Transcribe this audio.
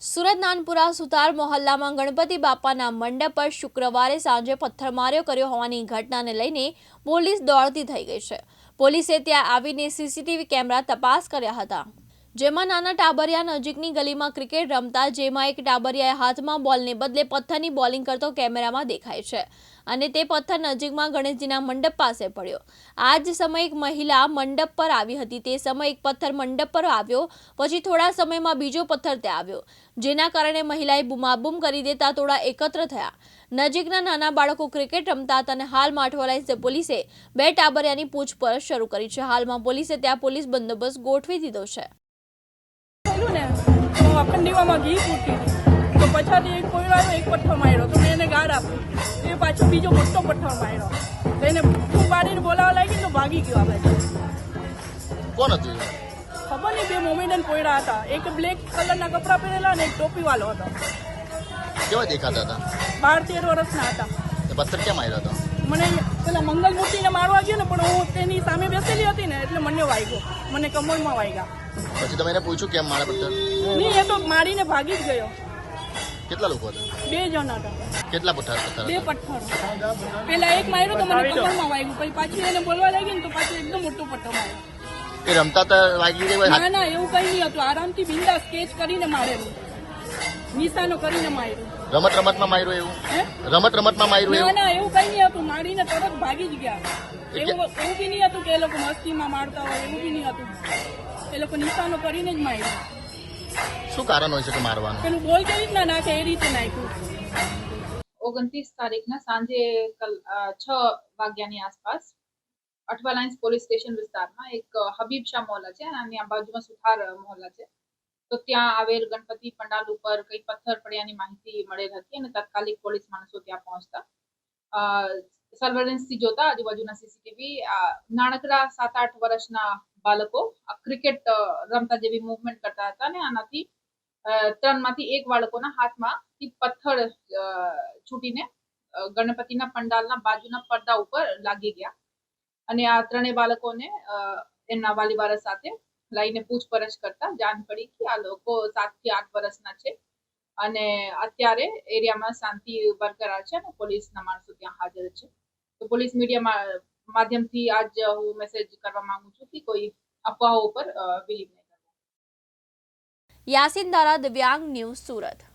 સુરત નાનપુરા સુતાર મોહલ્લામાં ગણપતિ બાપાના મંડપ પર શુક્રવારે સાંજે પથ્થરમાર્યો કર્યો હોવાની ઘટનાને લઈને પોલીસ દોડતી થઈ ગઈ છે. પોલીસે ત્યાં આવીને સીસીટીવી કેમેરા તપાસ કર્યા હતા. જેમાં નાના ટાબરિયા નજીકની ગલીમાં ક્રિકેટ રમતા, જેમાં એક ટાબરિયાએ હાથમાં બોલને બદલે પથ્થરની બોલિંગ કરતો કેમેરામાં દેખાય છે અને તે પથ્થર નજીકમાં ગણેશજીના મંડપ પાસે પડ્યો. આ જ સમયે એક મહિલા મંડપ પર આવી હતી. તે સમયે એક પથ્થર મંડપ પર આવ્યો, પછી થોડા સમયમાં બીજો પથ્થર ત્યાં આવ્યો. જેના કારણે મહિલાએ બૂમાબૂમ કરી દેતા થોડા એકત્ર થયા. નજીકના નાના બાળકો ક્રિકેટ રમતા હતા અને હાલમાં અઠવાડિયા પોલીસે બે ટાબરિયાની પૂછપરછ શરૂ કરી છે. હાલમાં પોલીસે ત્યાં પોલીસ બંદોબસ્ત ગોઠવી દીધો છે. તો અખંડીવામાં ઘી ફૂટી. તો પછાડી એક કોયડો આવ્યો એક પથ્થર માર્યો. તો મેં એને ગાળ આપી. એ પાછો બીજો મોટો પથ્થર માર્યો. તો એને ભૂખ પાડીને બોલાવવા લાગી તો ભાગી ગયો આપણે. કોણ હતું ખબર નહીં બે મોમેડન કોયડા હતા. એક બ્લેક કલરના કપડાં પહેરેલા અને એક ટોપીવાળો હતો. કેવા દેખાતા હતા? બાર તેર વર્ષના હતા. પથ્થર કેમ આવ્યો હતો? મને પેલા મંગલ મૂર્તિને મારવા ગયો ને પણ હું તેની સામે બેસેલી હતી ને એટલે મને વાગ્યો મને કમરમાં વાગ્યા પછી તમે એને પૂછ્યું કેમ મારા પથ્થર નહીં એ તો મારીને ભાગી જ ગયો. કેટલા લોકો હતા? બે જણ હતા. કેટલા પથ્થર હતા બે પથ્થર. પેલા એક માર્યો તો મને કમરમાં વાગ્યું. પછી પાછી એને બોલવા લાગી ને તો પાછું એકદમ મોટો પથ્થર માર્યો. એ રમતા તો વાગી ગઈ ના ના એવું કઈ નહીં હતું. આરામથી બિંદા સ્કેચ કરીને મારેલું. નિશાનો કરીને માર્યું. રમત રમતમાં માર્યું એવું? રમત રમત રમતમાં માર્યું ના એવું? ના એવું કઈ નહીં હતું. મારીને તરત ભાગી જ ગયા. એવું બી નહીં હતું કે એ લોકો મસ્તીમાં મારતા હોય એવું બી નહીં હતું. એ લોકો નિશાનો કરીને જ માર્યા. શું કારણ હોય છે કે મારવાનું? પેલું બોલ કેવી રીતના નાખે એ રીતે નાખ્યું. ઓગણત્રીસ તારીખના સાંજે છ વાગ્યાની આસપાસ અઠવા લાઇન્સ પોલીસ સ્ટેશન વિસ્તારમાં એક હબીબ શાહ મોહલ્લા છે અને આ બાજુમાં સુથાર મોહલ્લા છે. તો ત્યાં આવેલ ગણપતિ પંડાલ ઉપર કઈ પથ્થર પડ્યાની માહિતી મળેલ હતી અને તાત્કાલિક પોલીસ માણસો ત્યાં પહોંચતા. સર્વેલન્સથી જોતા આજુબાજુના સીસીટીવી નાનકડા સાત આઠ વર્ષના બાળકો ક્રિકેટ રમતા જેવી મૂવમેન્ટ કરતા હતા અને આનાથી ત્રણમાંથી એક બાળકોના હાથમાં પથ્થર છૂટીને ગણપતિના પંડાલના બાજુના પડદા ઉપર લાગી ગયા. અને આ ત્રણેય બાળકોને એમના વાલીવાર સાથે લઈને પૂછપરછ કરતા જાણ પડી કે આ લોકો સાતથી આઠ વર્ષના છે અને અત્યારે એરિયામાં શાંતિ બરકરાર છે અને પોલીસના માણસો ત્યાં હાજર છે. તો પોલીસ મીડિયા માધ્યમથી આજ હું મેસેજ કરવા માંગુ છું કે કોઈ અફવાઓ ઉપર બિલીવ નહીં કરવું યાસીન દારા દિવ્યાંગ ન્યૂઝ સુરત.